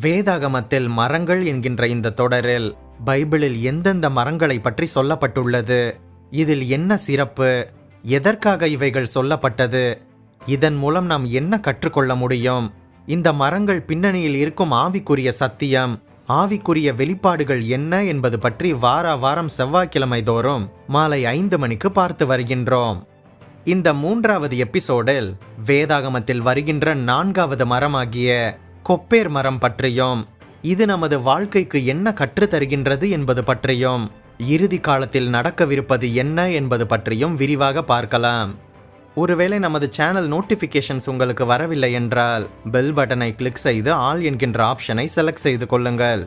வேதாகமத்தில் மரங்கள் என்கின்ற இந்த தொடரில் பைபிளில் எந்தெந்த மரங்களை பற்றி சொல்லப்பட்டுள்ளது? இதில் என்ன சிறப்பு? எதற்காக இவைகள் சொல்லப்பட்டது? இதன் மூலம் நாம் என்ன கற்றுக்கொள்ள முடியும்? இந்த மரங்கள் பின்னணியில் இருக்கும் ஆவிக்குரிய சத்தியம் ஆவிக்குரிய வெளிப்பாடுகள் என்ன என்பது பற்றி வார வாரம் செவ்வாய்க்கிழமை தோறும் மாலை ஐந்து மணிக்கு பார்த்து வருகின்றோம். இந்த மூன்றாவது எபிசோடில் வேதாகமத்தில் வருகின்ற நான்காவது மரமாகிய கொப்பேர் மரம் பற்றியும். இது நமது வாழ்க்கைக்கு என்ன கற்றுத் தருகின்றது என்பது பற்றியும். இறுதி காலத்தில் நடக்கவிருப்பது என்ன என்பது பற்றியும் விரிவாக பார்க்கலாம். ஒருவேளை நமது சேனல் நோட்டிஃபிகேஷன்ஸ் உங்களுக்கு வரவில்லை என்றால் பெல் பட்டனை கிளிக் செய்து ஆல் என்கின்ற ஆப்ஷனை செலக்ட் செய்து கொள்ளுங்கள்.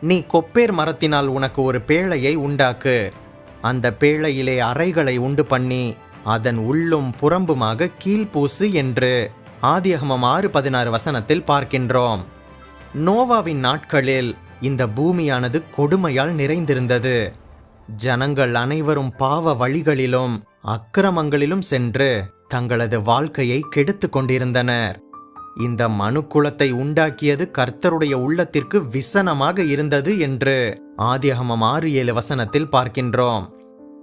நீ கொப்பேர் மரத்தினால் உனக்கு ஒரு பேழையை உண்டாக்கு. அந்த பேழையிலே அறைகளை உண்டு பண்ணி அதன் உள்ளும் புறம்புமாக கீழ்பூசு என்று. ஆதியகமம் ஆறு பதினாறு வசனத்தில் பார்க்கின்றோம். நோவாவின் நாட்களில் இந்த பூமியானது கொடுமையால் நிறைந்திருந்தது. ஜனங்கள் அனைவரும் பாவ வழிகளிலும் அக்கிரமங்களிலும் சென்று தங்களது வாழ்க்கையை கெடுத்து கொண்டிருந்தனர். இந்த மனுக்குலத்தை உண்டாக்கியது கர்த்தருடைய உள்ளத்திற்கு விசனமாக இருந்தது என்று ஆதியகமம் ஆறு ஏழு வசனத்தில் பார்க்கின்றோம்.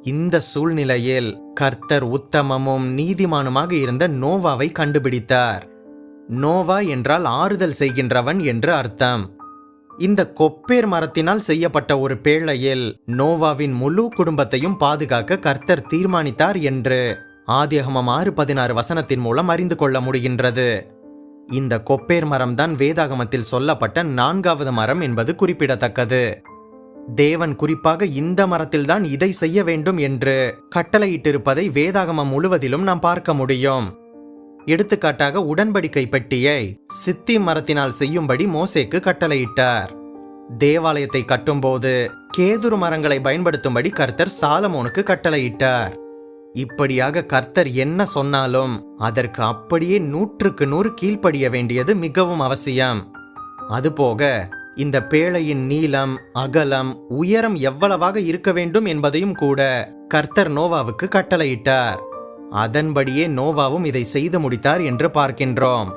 இந்த சூழ்நிலையில் கர்த்தர் உத்தமமும் நீதிமானுமாக இருந்த நோவாவை கண்டுபிடித்தார். நோவா என்றால் ஆறுதல் செய்கின்றவன் என்று அர்த்தம். இந்த கொப்பேர் மரத்தினால் செய்யப்பட்ட ஒரு பேழையில் நோவாவின் முழு குடும்பத்தையும் பாதுகாக்க கர்த்தர் தீர்மானித்தார் என்று ஆதியகமம் ஆறு பதினாறு வசனத்தின் மூலம் அறிந்து கொள்ள முடிகின்றது. இந்த கொப்பேர் மரம்தான் வேதாகமத்தில் சொல்லப்பட்ட நான்காவது மரம் என்பது குறிப்பிடத்தக்கது. தேவன் குறிப்பாக இந்த மரத்தில்தான் இதை செய்ய வேண்டும் என்று கட்டளையிட்டிருப்பதை வேதாகமம் முழுவதிலும் நாம் பார்க்க முடியும். எடுத்துக்காட்டாக உடன்படிக்கை பெட்டியை சித்தி மரத்தினால் செய்யும்படி மோசேக்கு கட்டளையிட்டார். தேவாலயத்தை கட்டும்போது கேதுரு மரங்களை பயன்படுத்தும்படி கர்த்தர் சாலமோனுக்கு கட்டளையிட்டார். இப்படியாக கர்த்தர் என்ன சொன்னாலும் அதற்கு அப்படியே நூற்றுக்கு நூறு கீழ்ப்படிய வேண்டியது மிகவும் அவசியம். அதுபோக இந்த பேழையின் நீளம் அகலம் உயரம் எவ்வளவாக இருக்க வேண்டும் என்பதையும் கூட கர்த்தர் நோவாவுக்கு கட்டளையிட்டார். அதன்படியே நோவாவும் இதை செய்து முடித்தார் என்று பார்க்கின்றோம்.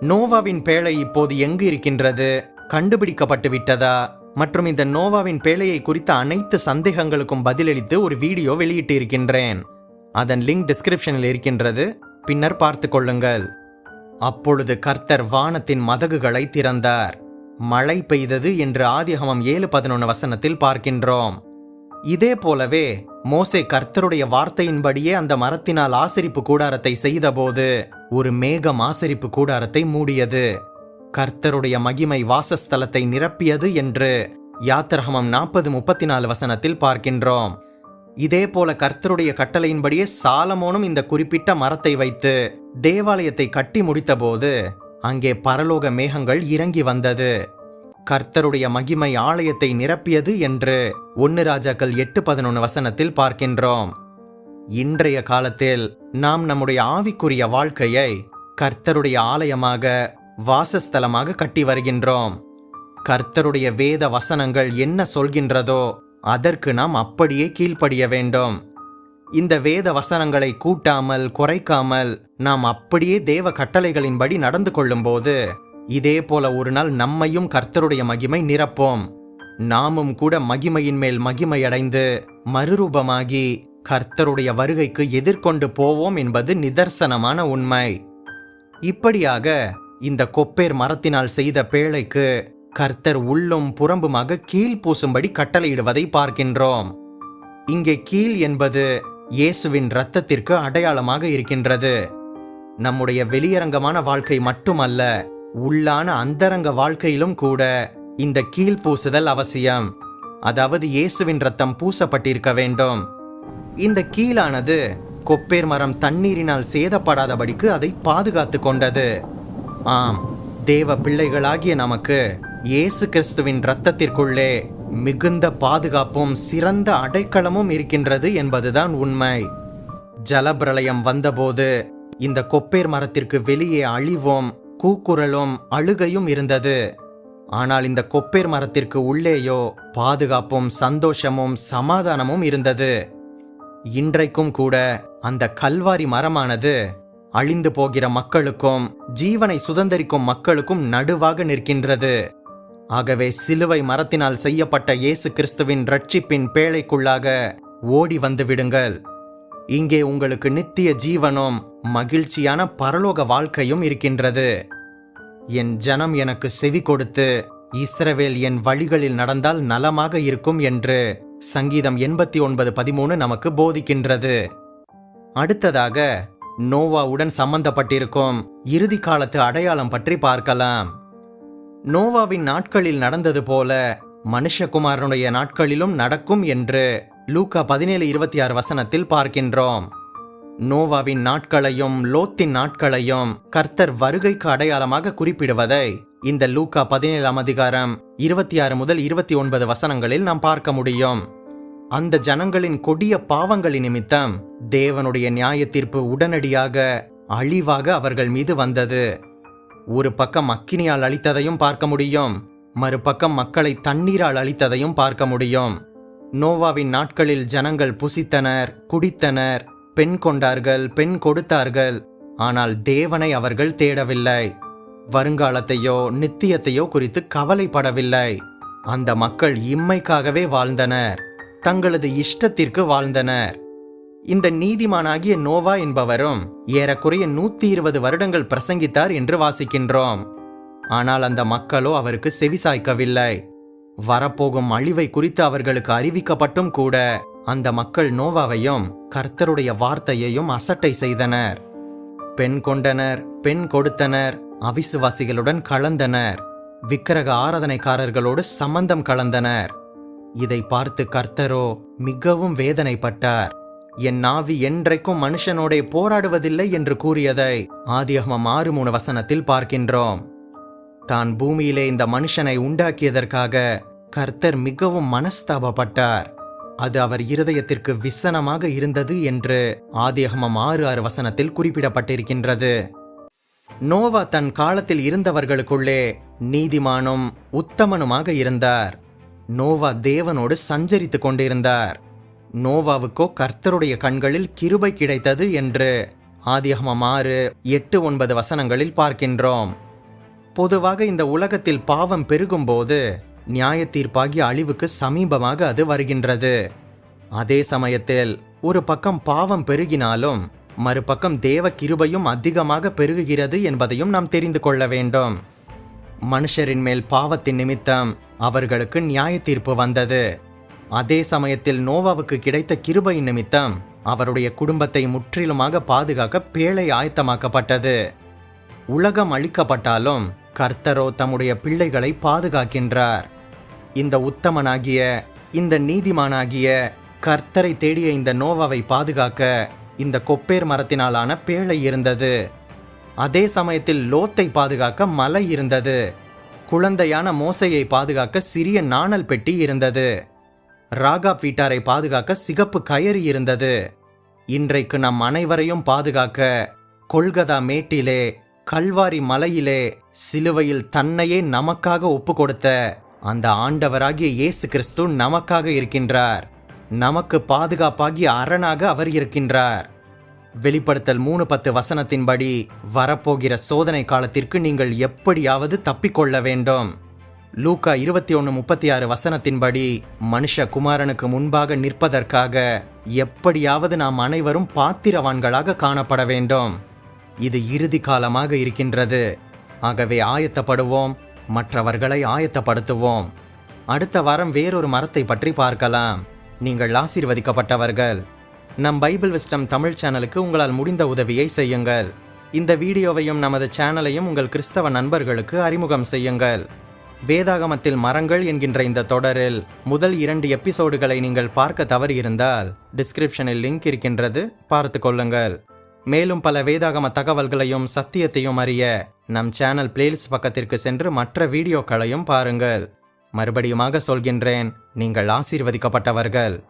நோவாவின் பேழை இப்போது எங்கு இருக்கின்றது? கண்டுபிடிக்கப்பட்டு விட்டதா? மற்றும் இந்த நோவாவின் பேழையை குறித்த அனைத்து சந்தேகங்களுக்கும் பதிலளித்து ஒரு வீடியோ வெளியிட்டு இருக்கின்றேன் அதன் லிங்க் டிஸ்கிரிப்ஷனில் இருக்கின்றது. பின்னர் பார்த்து கொள்ளுங்கள். அப்பொழுது கர்த்தர் வானத்தின் மதகுகளை திறந்தார். மழை பெய்தது என்று ஆதிகமம் ஏழு பதினொன்று வசனத்தில் பார்க்கின்றோம். இதே போலவே மோசே கர்த்தருடைய வார்த்தையின்படியே அந்த மரத்தினால் ஆசரிப்பு கூடாரத்தை செய்தபோது ஒரு மேகம் ஆசரிப்பு கூடாரத்தை மூடியது. கர்த்தருடைய மகிமை வாசஸ்தலத்தை நிரப்பியது என்று யாத்திரகமம் நாற்பது முப்பத்தி நாலு வசனத்தில் பார்க்கின்றோம். இதே போல கர்த்தருடைய கட்டளையின்படியே சாலமோனும் இந்த குறிப்பிட்ட மரத்தை வைத்து தேவாலயத்தை கட்டி முடித்தபோது அங்கே பரலோக மேகங்கள் இறங்கி வந்தது. கர்த்தருடைய மகிமை ஆலயத்தை நிரப்பியது என்று ஒன்னு ராஜாக்கள் எட்டு பதினொன்று வசனத்தில் பார்க்கின்றோம். இன்றைய காலத்தில் நாம் நம்முடைய ஆவிக்குரிய வாழ்க்கையை கர்த்தருடைய ஆலயமாக வாசஸ்தலமாக கட்டி வருகின்றோம். கர்த்தருடைய வேத வசனங்கள் என்ன சொல்கின்றதோ அதற்கு நாம் அப்படியே கீழ்ப்படிய வேண்டும். இந்த வேத வசனங்களை கூட்டாமல் குறைக்காமல் நாம் அப்படியே தேவ கட்டளைகளின்படி நடந்து கொள்ளும்போது இதே போல ஒரு நாள் நம்மையும் கர்த்தருடைய மகிமை நிரப்போம். நாமும் கூட மகிமையின் மேல் மகிமையடைந்து மறுரூபமாகி கர்த்தருடைய வருகைக்கு எதிர்கொண்டு போவோம் என்பது நிதர்சனமான உண்மை. இப்படியாக இந்த கொப்பேர் மரத்தினால் செய்த பேழைக்கு கர்த்தர் உள்ளும் புறம்புமாக கீழ் பூசும்படி கட்டளையிடுவதை பார்க்கின்றோம். இங்கே கீழ் என்பது இயேசுவின் இரத்தத்திற்கு அடையாளமாக இருக்கின்றது. நம்முடைய வெளியரங்கமான வாழ்க்கை மட்டுமல்ல உள்ளான அந்தரங்க வாழ்க்கையிலும் கூட இந்த கீழ் பூசுதல் அவசியம். அதாவது இயேசுவின் ரத்தம் பூசப்பட்டிருக்க வேண்டும். இந்த கீழானது கொப்பேர் மரம் தண்ணீரினால் சேதப்படாதபடிக்கு அதை பாதுகாத்து கொண்டது. ஆம் தேவ பிள்ளைகளாகிய நமக்கு இயேசு கிறிஸ்துவின் இரத்தத்திற்குள்ளே மிகுந்த பாதுகாப்பும் சிறந்த அடைக்கலமும் இருக்கின்றது என்பதுதான் உண்மை. ஜலப்பிரளயம் வந்தபோது இந்த கொப்பேர் மரத்திற்கு வெளியே அழிவும் கூக்குரலும் அழுகையும் இருந்தது. ஆனால் இந்த கொப்பேர் மரத்திற்கு உள்ளேயோ பாதுகாப்பும் சந்தோஷமும் சமாதானமும் இருந்தது. இன்றைக்கும் கூட அந்த கல்வாரி மரமானது அழிந்து போகிற மக்களுக்கும் ஜீவனை சுதந்தரிக்கும் மக்களுக்கும் நடுவாக நிற்கின்றது. ஆகவே சிலுவை மரத்தினால் செய்யப்பட்ட இயேசு கிறிஸ்துவின் ரட்சிப்பின் பேழைக்குள்ளாக ஓடி வந்து விடுங்கள். இங்கே உங்களுக்கு நித்திய ஜீவனும் மகிழ்ச்சியான பரலோக வாழ்க்கையும் இருக்கின்றது. என் ஜனம் எனக்கு செவி கொடுத்து இஸ்ரவேல் என் வழிகளில் நடந்தால் நலமாக இருக்கும் என்று சங்கீதம் எண்பத்தி ஒன்பது பதிமூணு நமக்கு போதிக்கின்றது. அடுத்ததாக நோவாவுடன் சம்பந்தப்பட்டிருக்கும் இறுதி காலத்து அடையாளம் பற்றி பார்க்கலாம். நோவாவின் நாட்களில் நடந்தது போல மனுஷகுமாரனுடைய நாட்களிலும் நடக்கும் என்று லூக்கா பதினேழு இருபத்தி ஆறு வசனத்தில் பார்க்கின்றோம். நோவாவின் நாட்களையும் லோத்தின் நாட்களையும் கர்த்தர் வருகைக்கு அடையாளமாக குறிப்பிடுவதை இந்த லூக்கா பதினேழாம் அதிகாரம் இருபத்தி ஆறு முதல் இருபத்தி ஒன்பது வசனங்களில் நாம் பார்க்க முடியும். அந்த ஜனங்களின் கொடிய பாவங்களின் நிமித்தம் தேவனுடைய நியாய தீர்ப்பு உடனடியாக அழிவாக அவர்கள் மீது வந்தது. ஒரு பக்கம் அக்கினியால் அழித்ததையும் பார்க்க முடியும். மறுபக்கம் மக்களை தண்ணீரால் அழித்ததையும் பார்க்க முடியும். நோவாவின் நாட்களில் ஜனங்கள் புசித்தனர் குடித்தனர். பெண் கொண்டார்கள் பெண் கொடுத்தார்கள். ஆனால் தேவனை அவர்கள் தேடவில்லை. வருங்காலத்தையோ நித்தியத்தையோ குறித்து கவலைப்படவில்லை. அந்த மக்கள் இம்மைக்காகவே வாழ்ந்தனர். தங்களது இஷ்டத்திற்கு வாழ்ந்தனர். இந்த நீதிமானாகிய நோவா என்பவரும் ஏறக்குறைய நூத்தி இருபது வருடங்கள் பிரசங்கித்தார் என்று வாசிக்கின்றோம். ஆனால் அந்த மக்களோ அவருக்கு செவிசாய்க்கவில்லை வரப்போகும் அழிவை குறித்து அவர்களுக்கு அறிவிக்கப்பட்டும் கூட அந்த மக்கள் நோவாவையும் கர்த்தருடைய வார்த்தையையும் அசட்டை செய்தனர். பெண் கொண்டனர் பெண் கொடுத்தனர் அவிசுவாசிகளுடன் கலந்தனர். விக்கிரக ஆராதனைக்காரர்களோடு சம்பந்தம் கலந்தனர். இதை பார்த்து கர்த்தரோ மிகவும் வேதனைப்பட்டார். என் நாவி என்றைக்கும் மனுஷனோடே போராடுவதில்லை என்று கூறியதை ஆதியகமம் ஆறு மூணு வசனத்தில் பார்க்கின்றோம். தான் பூமியிலே இந்த மனுஷனை உண்டாக்கியதற்காக கர்த்தர் மிகவும் மனஸ்தாபப்பட்டார். அது அவர் இருதயத்திற்கு விசனமாக இருந்தது என்று ஆதியகமம் ஆறு ஆறு வசனத்தில் குறிப்பிடப்பட்டிருக்கின்றது. நோவா தன் காலத்தில் இருந்தவர்களுக்குள்ளே நீதிமானும் உத்தமனுமாக இருந்தார். நோவா தேவனோடு சஞ்சரித்துக் கொண்டிருந்தார். நோவாவுக்கோ கர்த்தருடைய கண்களில் கிருபை கிடைத்தது என்று ஆதிகமம் ஆறு எட்டு ஒன்பது வசனங்களில் பார்க்கின்றோம். பொதுவாக இந்த உலகத்தில் பாவம் பெருகும்போது நியாய தீர்ப்பாகிய அழிவுக்கு சமீபமாக அது வருகின்றது. அதே சமயத்தில் ஒரு பக்கம் பாவம் பெருகினாலும் மறுபக்கம் தேவ கிருபையும் அதிகமாக பெருகுகிறது என்பதையும் நாம் தெரிந்து கொள்ள வேண்டும். மனுஷரின் மேல் பாவத்தின் நிமித்தம் அவர்களுக்கு நியாய தீர்ப்பு வந்தது. அதே சமயத்தில் நோவாவுக்கு கிடைத்த கிருபை நிமித்தம் அவருடைய குடும்பத்தை முற்றிலுமாக பாதுகாக்க பேழை ஆயத்தமாக்கப்பட்டது. உலகம் அழிக்கப்பட்டாலும் கர்த்தரோ தம்முடைய பிள்ளைகளை பாதுகாக்கின்றார். இந்த உத்தமனாகிய இந்த நீதிமானாகிய கர்த்தரை தேடிய இந்த நோவாவை பாதுகாக்க இந்த கொப்பேர் மரத்தினாலான பேழை இருந்தது. அதே சமயத்தில் லோத்தை பாதுகாக்க மலை இருந்தது. குழந்தையான மோசையை பாதுகாக்க சிறிய நாணல் பெட்டி இருந்தது. ராகாப் வீட்டாரை பாதுகாக்க சிகப்பு கயறு இருந்தது. இன்றைக்கு நம் அனைவரையும் பாதுகாக்க கொல்கதா மேட்டிலே கல்வாரி மலையிலே சிலுவையில் தன்னையே நமக்காக ஒப்பு கொடுத்த அந்த ஆண்டவராகிய இயேசு கிறிஸ்து நமக்காக இருக்கின்றார். நமக்கு பாதுகாப்பாகிய அரணாக அவர் இருக்கின்றார். வெளிப்படுத்தல் மூணு பத்து வசனத்தின்படி வரப்போகிற சோதனை காலத்திற்கு நீங்கள் எப்படியாவது தப்பிக்கொள்ள வேண்டும். லூக்கா இருபத்தி ஒன்று முப்பத்தி ஆறு வசனத்தின்படி மனுஷ குமாரனுக்கு முன்பாக நிற்பதற்காக எப்படியாவது நாம் அனைவரும் பாத்திரவான்களாக காணப்பட வேண்டும். இது இறுதி காலமாக இருக்கின்றது. ஆகவே ஆயத்தப்படுவோம் மற்றவர்களை ஆயத்தப்படுத்துவோம். அடுத்த வாரம் வேறொரு மரத்தை பற்றி பார்க்கலாம். நீங்கள் ஆசீர்வதிக்கப்பட்டவர்கள். நம் பைபிள் விஸ்டம் தமிழ் சேனலுக்கு உங்களால் முடிந்த உதவியை செய்யுங்கள். இந்த வீடியோவையும் நமது சேனலையும் உங்கள் கிறிஸ்தவ நண்பர்களுக்கு அறிமுகம் செய்யுங்கள். வேதாகமத்தில் மரங்கள் என்கின்ற இந்த தொடரில் முதல் இரண்டு எபிசோடுகளை நீங்கள் பார்க்க தவறியிருந்தால் டிஸ்கிரிப்ஷனில் லிங்க் இருக்கின்றது. பார்த்து கொள்ளுங்கள். மேலும் பல வேதாகம தகவல்களையும் சத்தியத்தையும் அறிய நம் சேனல் பிளேலிஸ்ட் பக்கத்திற்கு சென்று மற்ற வீடியோக்களையும் பாருங்கள். மறுபடியுமாக சொல்கின்றேன் நீங்கள் ஆசீர்வதிக்கப்பட்டவர்கள்.